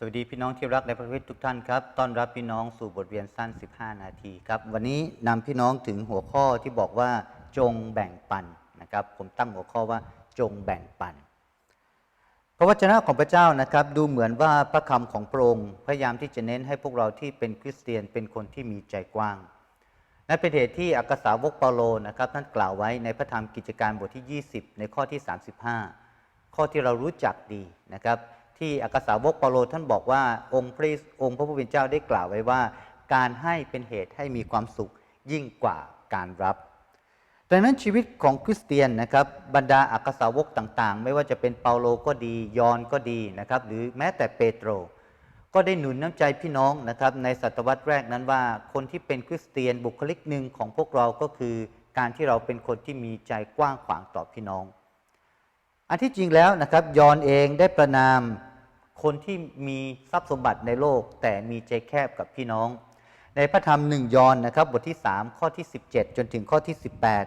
สวัสดีพี่น้องที่รักในพระคริสต์ทุกท่านครับ ต้อนรับพี่น้องสู่บทเรียนสั้น 15 นาทีครับ วันนี้นำพี่น้องถึงหัวข้อที่บอกว่าจงแบ่งปันนะครับ ผมตั้งหัวข้อว่าจงแบ่งปัน พระวจนะของพระเจ้านะครับ ดูเหมือนว่าพระคำของพระองค์พยายามที่จะเน้นให้พวกเราที่เป็นคริสเตียนเป็นคนที่มีใจกว้างนั่นเป็นเหตุที่อักษสาวกเปาโลนะครับท่านกล่าวไว้ในพระธรรมกิจการบทที่ 20 ในข้อที่ 35 ข้อที่เรารู้จักดีนะครับ ที่อักษสาวกเปาโลท่านบอกว่าองค์พระองค์พระผู้เป็นเจ้าได้กล่าวไว้ว่า การให้เป็นเหตุให้มีความสุขยิ่งกว่าการรับดังนั้นชีวิตของคริสเตียนนะครับบรรดาอักษสาวกต่างๆ ไม่ว่าจะเป็นเปาโลก็ดี ยอนก็ดีนะครับหรือแม้แต่เปโตร ก็ได้หนุนน้ำใจพี่น้องนะครับในศตวรรษแรกนั้นว่า คนที่เป็นคริสเตียนบุคลิกหนึ่งของพวกเราก็คือ การที่เราเป็นคนที่มีใจกว้างขวางต่อพี่น้อง อันที่จริงแล้วนะครับยอนเองได้ประนาม คนที่มีทรัพย์สมบัติในโลก แต่มีใจแคบกับพี่น้อง ในพระธรรมหนึ่งยอนนะครับ บทที่ 3 ข้อที่ 17 จนถึงข้อที่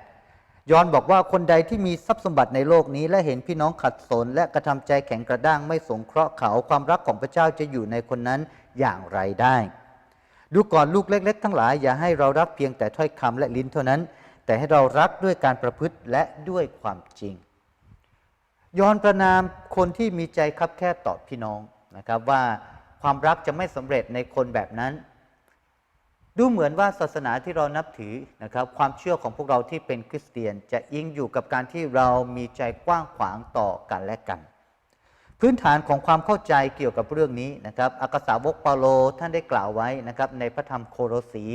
18 ยอนบอกว่าคนใดที่มีทรัพย์สมบัติในโลกนี้ และเห็นพี่น้องขัดสน และกระทำใจแข็งกระด้างไม่สงเคราะห์เขาความรักของพระเจ้าจะอยู่ในคนนั้นอย่างไรได้ ดูก่อนลูกเล็ก ๆ ทั้งหลายอย่าให้เรารักเพียงแต่ถ้อยคำและลิ้นเท่านั้น แต่ให้เรารักด้วยการประพฤติและด้วยความจริง ยอนประนามคนที่มีใจคับแคบต่อพี่น้องนะครับว่าความรักจะไม่สำเร็จในคนแบบนั้น ดูเหมือนว่าศาสนาที่เรานับถือนะครับความเชื่อของพวกเราที่เป็นคริสเตียน จะอิงอยู่กับการที่เรามีใจกว้างขวางต่อกันและกัน พื้นฐานของความเข้าใจเกี่ยวกับเรื่องนี้นะครับอักษาวกเปาโลท่านได้กล่าวไว้นะครับในพระธรรมโคโลสี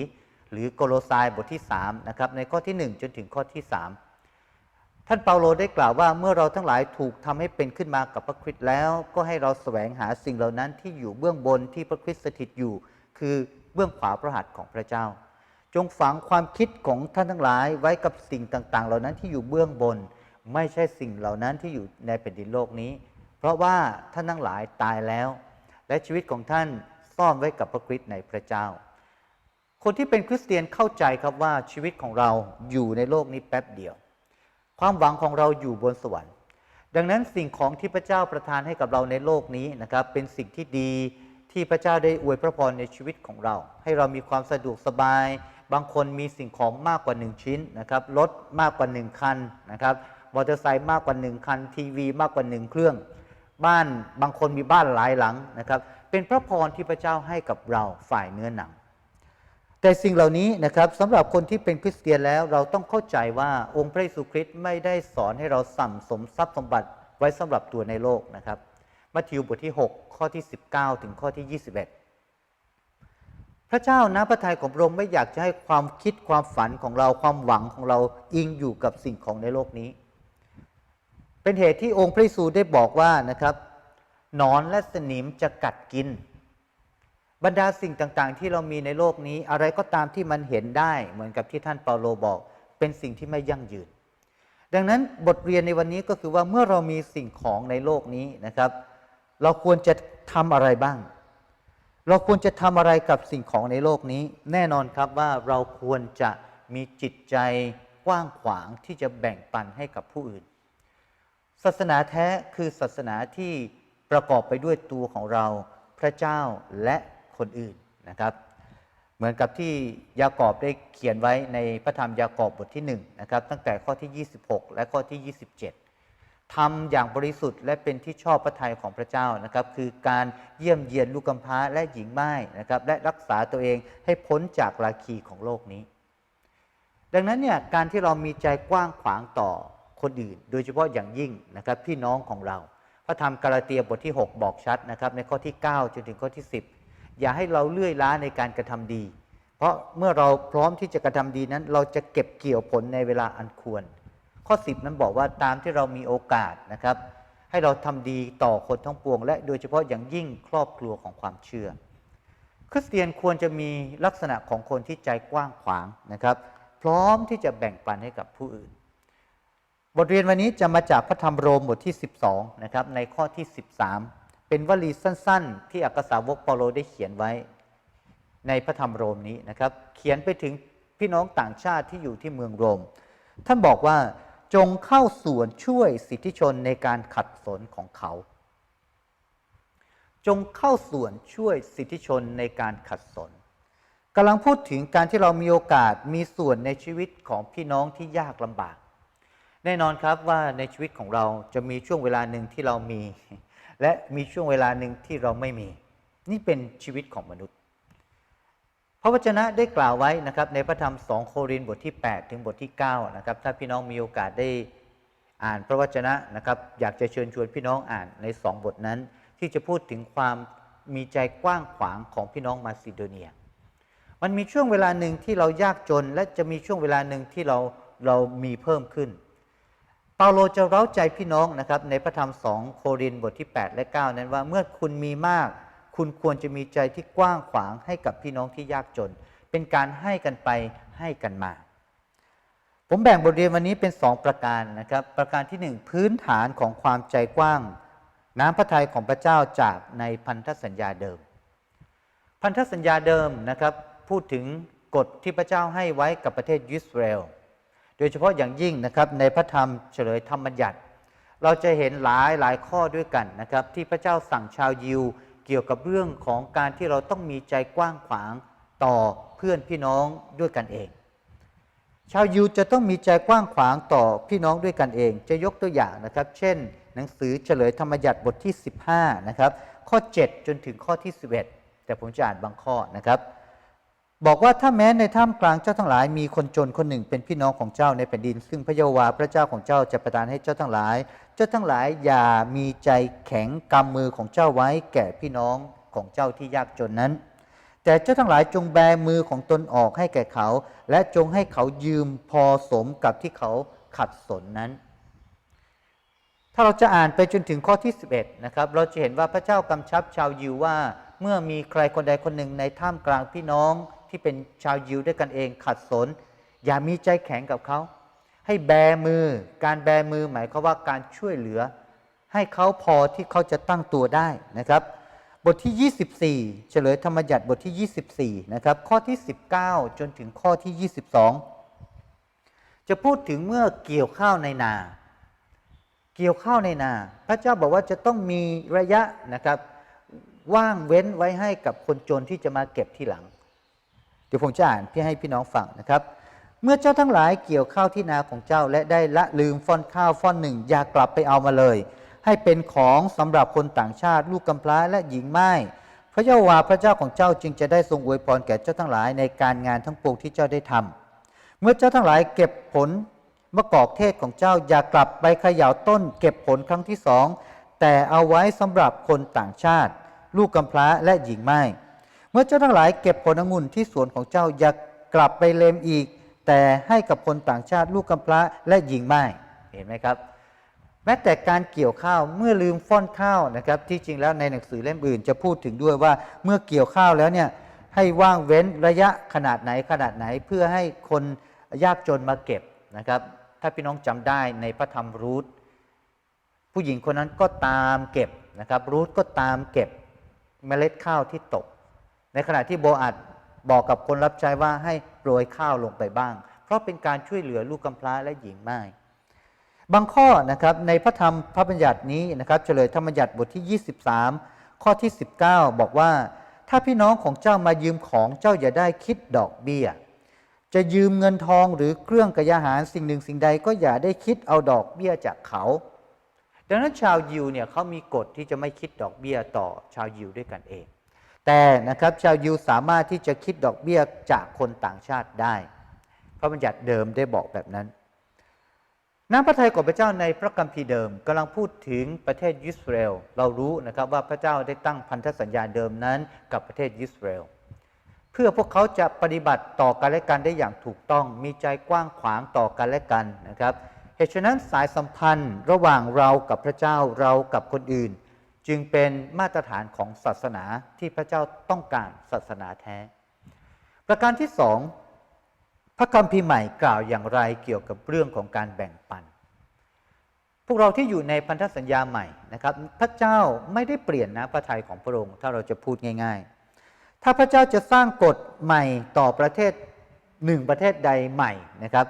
หรือโกโลซบทที่3นะครับในข้อที่ 1 จนถึงข้อที่ 3 ท่านเปาโลได้กล่าวว่าเมื่อเราทั้งหลายถูกทำให้เป็นขึ้นมากับพระคริสต์แล้ว ก็ให้เราแสวงหาสิ่งเหล่านั้นที่อยู่เบื้องบนที่พระคริสต์สถิตอยู่ คือเบื้องขวาพระหัตถ์ของพระเจ้า จงฝังความคิดของท่านทั้งหลายไว้กับสิ่งต่าง ๆ เหล่านั้นที่อยู่เบื้องบน ไม่ใช่สิ่งเหล่านั้นที่อยู่ในแผ่นดินโลกนี้ เพราะว่าท่านทั้งหลายตายแล้ว และชีวิตของท่านซ่อนไว้กับพระคริสต์ในพระเจ้า คนที่เป็นคริสเตียนเข้าใจครับว่าชีวิตของเราอยู่ในโลกนี้แป๊บเดียว ความหวังของเราอยู่บนสวรรค์ ดังนั้นสิ่งของที่พระเจ้าประทานให้กับเราในโลกนี้นะครับ เป็นสิ่งที่ดีที่พระเจ้าได้อวยพระพรในชีวิตของเรา ให้เรามีความสะดวกสบาย บางคนมีสิ่งของมากกว่าหนึ่งชิ้นนะครับรถมากกว่าหนึ่งคันนะครับมอเตอร์ไซค์มากกว่าหนึ่งคัน ทีวีมากกว่าหนึ่งเครื่อง บ้านบางคนมีบ้านหลายหลังนะครับ เป็นพระพรที่พระเจ้าให้กับเราฝ่ายเนื้อหนัง แต่สิ่งเหล่านี้นะครับสำหรับคนที่เป็นคริสเตียนแล้วเราต้องเข้าใจว่าองค์พระเยซูคริสต์ไม่ได้สอนให้เราสั่มสมทรัพย์สมบัติไว้สำหรับตัวในโลกนะครับมัทธิวบทที่ 6 ข้อที่ 19 ถึงข้อที่ 21 พระเจ้านะพระทัยของพระองค์ไม่อยากจะให้ความคิดความฝันของเราความหวังของเราอิงอยู่กับสิ่งของในโลกนี้ เป็นเหตุที่องค์พระเยซูได้บอกว่านะครับนอนและสนิมจะกัดกิน บรรดาสิ่งต่างๆ ที่เรามีในโลกนี้ อะไรก็ตามที่มันเห็นได้เหมือนกับที่ท่านเปาโลบอก เป็นสิ่งที่ไม่ยั่งยืน ดังนั้นบทเรียนในวันนี้ก็คือว่าเมื่อเรามีสิ่งของในโลกนี้นะครับ เราควรจะทำอะไรบ้าง เราควรจะทำอะไรกับสิ่งของในโลกนี้ แน่นอนครับว่าเราควรจะมีจิตใจกว้างขวางที่จะแบ่งปันให้กับผู้อื่น ศาสนาแท้คือศาสนาที่ประกอบไปด้วยตัวของเรา พระเจ้าและ คนอื่นนะครับ เหมือนกับที่ยากอบได้เขียนไว้ในพระธรรมยากอบบทที่1นะครับตั้งแต่ข้อที่ 26 และข้อที่ 27ทำอย่างบริสุทธิ์และเป็นที่ชอบพระทัยของพระเจ้านะครับ คือการเยี่ยมเยียนลูกกำพร้าและหญิงไม้นะครับและรักษาตัวเองให้พ้นจากราคีของโลกนี้ ดังนั้นเนี่ยการที่เรามีใจกว้างขวางต่อคนอื่น โดยเฉพาะอย่างยิ่งนะครับพี่น้องของเราพระธรรมกาลาเตียบทที่ 6 บอกชัดนะครับในข้อที่ 9 จนถึงข้อที่ 10 อย่าให้เราเลื่อยล้าในการกระทำดี เพราะเมื่อเราพร้อมที่จะกระทำดีนั้น เราจะเก็บเกี่ยวผลในเวลาอันควร ข้อ 10 นั้นบอกว่าตามที่เรามีโอกาสนะครับ ให้เราทำดีต่อคนทั้งปวง และโดยเฉพาะอย่างยิ่งครอบครัวของความเชื่อ คริสเตียนควรจะมีลักษณะของคนที่ใจกว้างขวางนะครับ พร้อมที่จะแบ่งปันให้กับผู้อื่น บทเรียนวันนี้จะมาจากพระธรรมโรมบทที่ 12นะครับในข้อที่ 13 เป็นวลีสั้น ๆ ที่อักษาวกเปาโลได้เขียนไว้ ในพระธรรมโรมนี้นะครับ เขียนไปถึงพี่น้องต่างชาติที่อยู่ที่เมืองโรม ท่านบอกว่าจงเข้าส่วนช่วยสิทธิชนในการขัดสนของเขา จงเข้าส่วนช่วยสิทธิชนในการขัดสนกำลังพูดถึงการที่เรามีโอกาสมีส่วนในชีวิตของพี่น้องที่ยากลำบาก แน่นอนครับว่าในชีวิตของเราจะมีช่วงเวลาหนึ่งที่เรามี และมีช่วงเวลาหนึ่งที่เราไม่มี นี่เป็นชีวิตของมนุษย์ พระวจนะได้กล่าวไว้นะครับในพระธรรมสองโครินธ์บทที่ 8 ถึงบทที่9นะครับถ้าพี่น้องมีโอกาสได้อ่านพระวจนะนะครับอยากจะเชิญชวนพี่น้องอ่านในสองบทนั้น ที่จะพูดถึงความมีใจกว้างขวางของพี่น้องมาซิโดเนีย มันมีช่วงเวลาหนึ่งที่เรายากจน และจะมีช่วงเวลาหนึ่งที่เราเรามีเพิ่มขึ้น เปาโลจะเร้าใจพี่น้องนะครับในพระธรรมสองโครินธ์บทที่ 8 และ 9 นั้นว่าเมื่อคุณมีมาก คุณควรจะมีใจที่กว้างขวางให้กับพี่น้องที่ยากจน เป็นการให้กันไปให้กันมา ผมแบ่งบทเรียนวันนี้เป็น 2 ประการนะครับ ประการที่ 1 พื้นฐานของความใจกว้าง น้ำพระทัยของพระเจ้าจากในพันธสัญญาเดิม พันธสัญญาเดิมนะครับพูดถึงกฎที่พระเจ้าให้ไว้กับประเทศอิสราเอล โดยเฉพาะอย่างยิ่งนะครับในพระธรรมเฉลยธรรมบัญญัติ เราจะเห็นหลายหลายข้อด้วยกันนะครับที่พระเจ้าสั่งชาวยิว เกี่ยวกับเรื่องของการที่เราต้องมีใจกว้างขวางต่อเพื่อนพี่น้องด้วยกันเอง ชาวยิวจะต้องมีใจกว้างขวางต่อพี่น้องด้วยกันเอง จะยกตัวอย่างนะครับ เช่น หนังสือเฉลยธรรมบัญญัติบทที่ 15นะครับข้อ 7 จนถึงข้อที่ 11 แต่ผมจะอ่านบางข้อนะครับ บอกว่าถ้าแม้ในท่ามกลางเจ้าทั้งหลายมีคนจนคนหนึ่งเป็นพี่น้องของเจ้าในแผ่นดิน ซึ่งพระเยาว์วาพระเจ้าของเจ้าจะประทานให้เจ้าทั้งหลาย เจ้าทั้งหลายอย่ามีใจแข็งกำมือของเจ้าไว้แก่พี่น้องของเจ้าที่ยากจนนั้น แต่เจ้าทั้งหลายจงแบมือของตนออกให้แก่เขา และจงให้เขายืมพอสมกับที่เขาขัดสนนั้น ถ้าเราจะอ่านไปจนถึงข้อที่ 11นะครับเราจะเห็นว่าพระเจ้ากำชับชาวยิวว่า เมื่อมีใครคนใดคนหนึ่งในท่ามกลางพี่น้อง ที่เป็นชาวยิวด้วยกันเองขัดสน อย่ามีใจแข็งกับเขา ให้แบมือ การแบมือหมายความว่าการช่วยเหลือ ให้เขาพอที่เขาจะตั้งตัวได้นะครับ บทที่ 24 เฉลยธรรมยัติบทที่ 24 นะครับ ข้อที่ 19 จนถึงข้อที่ 22 จะพูดถึงเมื่อเกี่ยวข้าวในนา เกี่ยวข้าวในนา พระเจ้าบอกว่าจะต้องมีระยะนะครับว่างเว้นไว้ให้กับคนจนที่จะมาเก็บที่หลัง เดี๋ยวผมจะอ่านเพื่อให้พี่น้องฟังนะครับ เมื่อเจ้าทั้งหลายเกี่ยวข้าวที่นาของเจ้า และได้ละลืมฟ่อนข้าวฟ่อนหนึ่ง อย่ากลับไปเอามาเลย ให้เป็นของสำหรับคนต่างชาติ ลูกกำพร้าและหญิงไม้พระเจ้าวาพระเจ้าของเจ้าจึงจะได้ทรงอวยพรแก่เจ้าทั้งหลายในการงานทั้งปวงที่เจ้าได้ทำเมื่อเจ้าทั้งหลายเก็บผลมะกอกเทศของเจ้าอย่ากลับไปขย่าต้น เก็บผลครั้งที่สองแต่เอาไว้สำหรับคนต่างชาติ ลูกกำพร้าและหญิงไม้ เมื่อเจ้าทั้งหลายเก็บผลองุ่นที่สวนของเจ้าอย่ากลับไปเลมอีก แต่ให้กับคนต่างชาติลูกกำพร้าและหญิงไม้เห็นไหมครับ แม้แต่การเกี่ยวข้าวเมื่อลืมฟ้อนข้าวนะครับ ที่จริงแล้วในหนังสือเล่มอื่น จะพูดถึงด้วยว่าเมื่อเกี่ยวข้าวแล้วเนี่ยให้ว่างเว้นระยะขนาดไหนขนาดไหนเพื่อให้คนยากจนมาเก็บนะครับ ถ้าพี่น้องจำได้ในพระธรรมรูธผู้หญิงคนนั้นก็ตามเก็บนะครับ รูธก็ตามเก็บเมล็ดข้าวที่ตก ในขณะที่โบอัดบอกกับคนรับใช้ว่าให้โปรยข้าวลงไปบ้าง เพราะเป็นการช่วยเหลือลูกกำพร้าและหญิงไม้บางข้อนะครับในพระธรรมพระบัญญัตินี้นะครับเฉลยธรรมบัญญัติบทที่ 23 ข้อที่ 19 บอกว่า ถ้าพี่น้องของเจ้ามายืมของเจ้าอย่าได้คิดดอกเบี้ย จะยืมเงินทองหรือเครื่องกระยาหารสิ่งหนึ่งสิ่งใดก็อย่าได้คิดเอาดอกเบี้ยจากเขา ดังนั้นชาวยิวเนี่ยเขามีกฎที่จะไม่คิดดอกเบี้ยต่อชาวยิวด้วยกันเอง แต่นะครับชาวยิวสามารถที่จะคิดดอกเบี้ยจากคนต่างชาติได้ พระบัญญัติเดิมได้บอกแบบนั้น น้ำพระทัยของพระเจ้าในพระคัมภีร์เดิมกำลังพูดถึงประเทศอิสราเอลเรารู้นะครับว่าพระเจ้าได้ตั้งพันธสัญญาเดิมนั้นกับประเทศอิสราเอลเพื่อพวกเขาจะปฏิบัติต่อกันและกันได้อย่างถูกต้องมีใจกว้างขวางต่อกันและกันนะครับเหตุฉะนั้นสายสัมพันธ์ระหว่างเรากับพระเจ้าเรากับคนอื่น จึงเป็นมาตรฐานของศาสนาที่พระเจ้าต้องการศาสนาแท้ ประการที่สองพระคัมภีร์ใหม่กล่าวอย่างไรเกี่ยวกับเรื่องของการแบ่งปัน พวกเราที่อยู่ในพันธสัญญาใหม่นะครับ พระเจ้าไม่ได้เปลี่ยนนะพระทัยของพระองค์ ถ้าเราจะพูดง่าย ๆ ถ้าพระเจ้าจะสร้างกฎใหม่ต่อประเทศหนึ่งประเทศใดใหม่นะครับ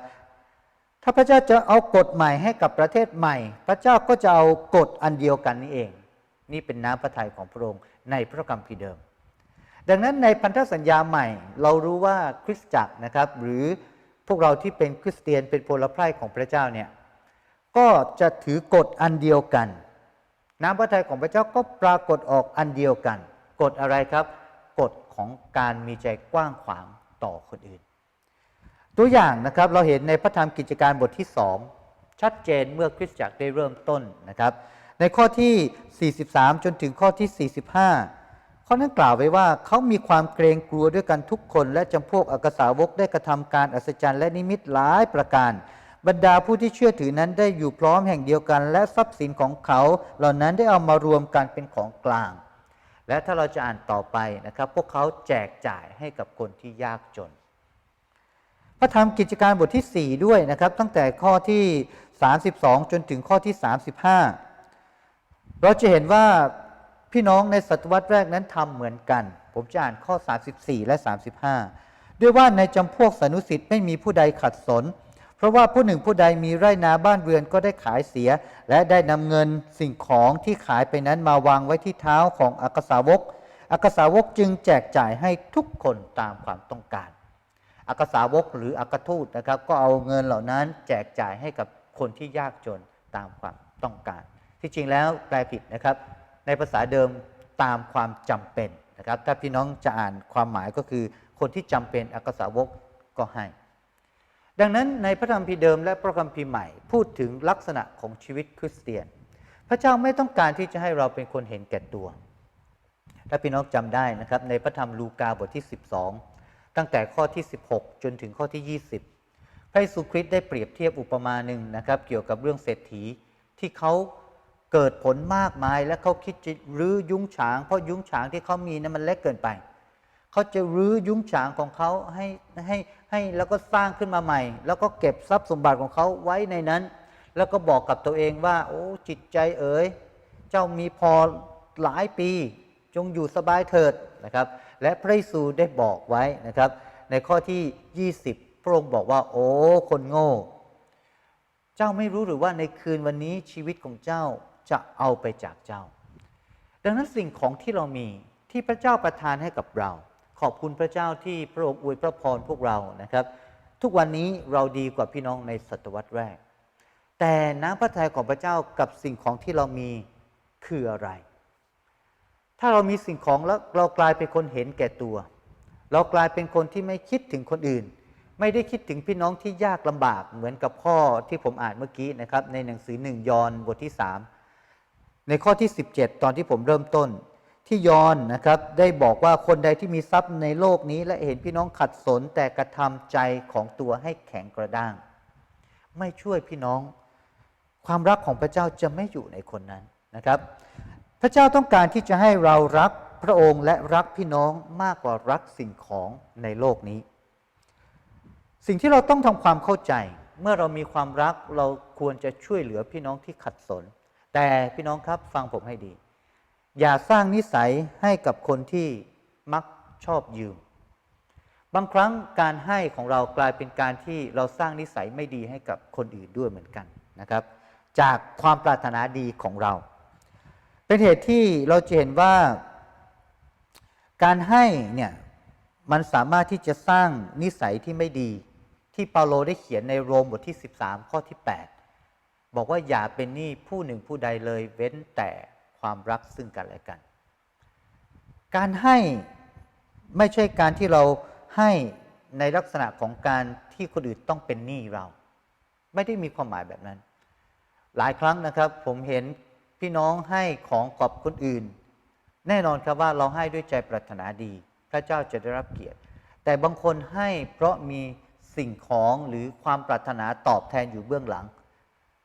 ถ้าพระเจ้าจะเอากฎใหม่ให้กับประเทศใหม่ พระเจ้าก็จะเอากฎอันเดียวกันนี่เอง นี่เป็นน้ำพระทัยของพระองค์ในพระคัมภีร์เดิม ดังนั้นในพันธสัญญาใหม่ เรารู้ว่าคริสตจักรนะครับ หรือพวกเราที่เป็นคริสเตียนเป็นพลไพร่ของพระเจ้าเนี่ยก็จะถือกฎอันเดียวกัน น้ำพระทัยของพระเจ้าก็ปรากฏออกอันเดียวกันกฎอะไรครับกฎของการมีใจกว้างขวางต่อคนอื่น ตัวอย่างนะครับเราเห็นในพระธรรมกิจการบทที่สองชัดเจนเมื่อคริสตจักรได้เริ่มต้นนะครับ ในข้อที่ 43 จนถึงข้อที่ 45 ข้อนั้นกล่าวไว้ว่าเขามีความเกรงกลัวด้วยกันทุกคนและจำพวกอักษาวกได้กระทำการอัศจรรย์และนิมิตหลายประการ บรรดาผู้ที่เชื่อถือนั้นได้อยู่พร้อมแห่งเดียวกัน และทรัพย์สินของเขา เหล่านั้นได้เอามารวมกันเป็นของกลาง และถ้าเราจะอ่านต่อไปนะครับ พวกเขาแจกจ่ายให้กับคนที่ยากจนพระธรรมกิจการบทที่ 4 ด้วยนะครับ ตั้งแต่ข้อที่ 32 จนถึงข้อที่ 35 เราจะเห็นว่าพี่น้องในศตวรรษแรกนั้นทำเหมือนกัน ผมจะอ่านข้อ 34 และ 35 ด้วยว่าในจำพวกสนุสิทธิ์ไม่มีผู้ใดขัดสน เพราะว่าผู้หนึ่งผู้ใดมีไร่นาบ้านเรือนก็ได้ขายเสีย และได้นำเงินสิ่งของที่ขายไปนั้นมาวางไว้ที่เท้าของอักษาวก อักษาวกจึงแจกจ่ายให้ทุกคนตามความต้องการ อักษาวกหรืออักทูตนะครับ ก็เอาเงินเหล่านั้นแจกจ่ายให้กับคนที่ยากจนตามความต้องการ ที่จริงแล้วแปลผิดนะครับ ในภาษาเดิมตามความจำเป็นนะครับ ถ้าพี่น้องจะอ่านความหมายก็คือ คนที่จำเป็นอักษาวกก็ให้ ดังนั้นในพระธรรมพีร์เดิมและพระคัมภีร์ใหม่ พูดถึงลักษณะของชีวิตคริสเตียน พระเจ้าไม่ต้องการที่จะให้เราเป็นคนเห็นแก่ตัว ถ้าพี่น้องจำได้นะครับ ในพระธรรมลูกาบทที่ 12 ตั้งแต่ข้อที่ 16 จนถึงข้อที่ 20 พระเยซูคริสต์ได้เปรียบเทียบอุปมาหนึ่งนะครับ เกี่ยวกับเรื่องเศรษฐีที่เขา เกิดผลมากมายและเขาคิดจะรื้อยุ้งฉาง เพราะยุ้งฉางที่เขามีนั้นมันเล็กเกินไป เขาจะรื้อยุ้งฉางของเขาให้ให้ให้แล้วก็สร้างขึ้นมาใหม่ แล้วก็เก็บทรัพย์สมบัติของเขาไว้ในนั้น แล้วก็บอกกับตัวเองว่า โอ้จิตใจเอ๋ยเจ้ามีพอหลายปี จงอยู่สบายเถิดนะครับ และพระเยซูได้บอกไว้นะครับ ในข้อที่ 20 พระองค์บอกว่า โอ้คนโง่ เจ้าไม่รู้หรือว่าในคืนวันนี้ชีวิตของเจ้า จะเอาไปจากเจ้า ดังนั้นสิ่งของที่เรามีที่พระเจ้าประทานให้กับเรา ขอบคุณพระเจ้าที่พระองค์อวยพระพรพวกเรานะครับ ทุกวันนี้เราดีกว่าพี่น้องในศตวรรษแรก แต่น้ำพระทัยของพระเจ้ากับสิ่งของที่เรามีคืออะไร ถ้าเรามีสิ่งของแล้วเรากลายเป็นคนเห็นแก่ตัว เรากลายเป็นคนที่ไม่คิดถึงคนอื่น ไม่ได้คิดถึงพี่น้องที่ยากลำบากเหมือนกับข้อที่ผมอ่านเมื่อกี้นะครับ ในหนังสือหนึ่งยอห์นบทที่3 ในข้อที่ 17 ตอนที่ผมเริ่มต้น ที่ยอนนะครับได้บอกว่าคนใดที่มีทรัพย์ในโลกนี้ และเห็นพี่น้องขัดสนแต่กระทำใจของตัวให้แข็งกระด้าง ไม่ช่วยพี่น้อง ความรักของพระเจ้าจะไม่อยู่ในคนนั้นนะครับ พระเจ้าต้องการที่จะให้เรารักพระองค์และรักพี่น้องมากกว่ารักสิ่งของในโลกนี้ สิ่งที่เราต้องทำความเข้าใจ เมื่อเรามีความรักเราควรจะช่วยเหลือพี่น้องที่ขัดสน แต่พี่น้องครับฟังผมให้ดี อย่าสร้างนิสัยให้กับคนที่มักชอบยืม บางครั้งการให้ของเรากลายเป็นการที่เราสร้างนิสัยไม่ดีให้กับคนอื่นด้วยเหมือนกันนะครับ จากความปรารถนาดีของเรา เป็นเหตุที่เราจะเห็นว่า การให้เนี่ยมันสามารถที่จะสร้างนิสัยที่ไม่ดี ที่เปาโลได้เขียนในโรมบทที่ 13 ข้อที่ 8 บอกว่าอย่าเป็นหนี้ผู้หนึ่งผู้ใดเลยเว้นแต่ความรักซึ่งกันและกัน การให้ไม่ใช่การที่เราให้ในลักษณะของการที่คนอื่นต้องเป็นหนี้เรา ไม่ได้มีความหมายแบบนั้น หลายครั้งนะครับ ผมเห็นพี่น้องให้ของกับคนอื่น แน่นอนครับว่าเราให้ด้วยใจปรารถนาดี พระเจ้าจะได้รับเกียรติ แต่บางคนให้เพราะมีสิ่งของหรือความปรารถนาตอบแทนอยู่เบื้องหลัง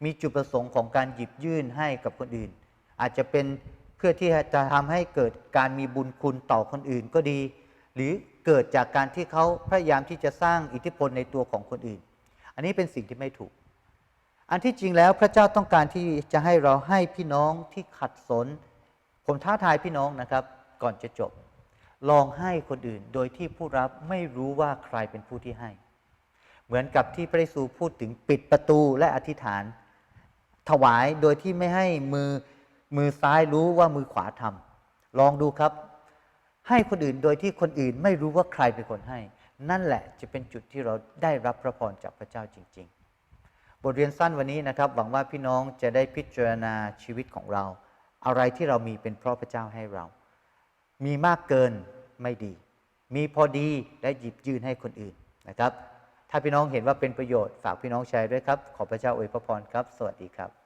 มีจุดประสงค์ของการหยิบยื่นให้กับคนอื่น อาจจะเป็นเพื่อที่จะทำให้เกิดการมีบุญคุณต่อคนอื่นก็ดี หรือเกิดจากการที่เขาพยายามที่จะสร้างอิทธิพลในตัวของคนอื่น อันนี้เป็นสิ่งที่ไม่ถูก อันที่จริงแล้วพระเจ้าต้องการที่จะให้เราให้พี่น้องที่ขัดสน ผมท้าทายพี่น้องนะครับ ก่อนจะจบ ลองให้คนอื่น โดยที่ผู้รับไม่รู้ว่าใครเป็นผู้ที่ให้ เหมือนกับที่พระเยซูพูดถึงปิดประตูและอธิษฐาน ถวายโดยที่ไม่ให้มือมือซ้ายรู้ว่ามือขวาทลองดูครับ ให้คนอื่นโดยที่คนอื่นไม่รู้ว่าใครเป็นคนให้ นั่นแหละจะเป็นจุดที่เราได้รับพระพรจากพระเจ้าจริง ๆ บทเรียนสั้นวันนี้นะครับ หวังว่าพี่น้องจะได้พิจารณาชีวิตของเรา อะไรที่เรามีเป็นเพราะพระเจ้าให้เรา มีมากเกินไม่ดี มีพอดีและหยิบยื่นให้คนอื่นนะครับถ้าพี่น้องเห็นว่าเป็นประโยชน์ ฝากพี่น้องแชร์ด้วยครับ ขอพระเจ้าอวยพระพรครับ สวัสดีครับ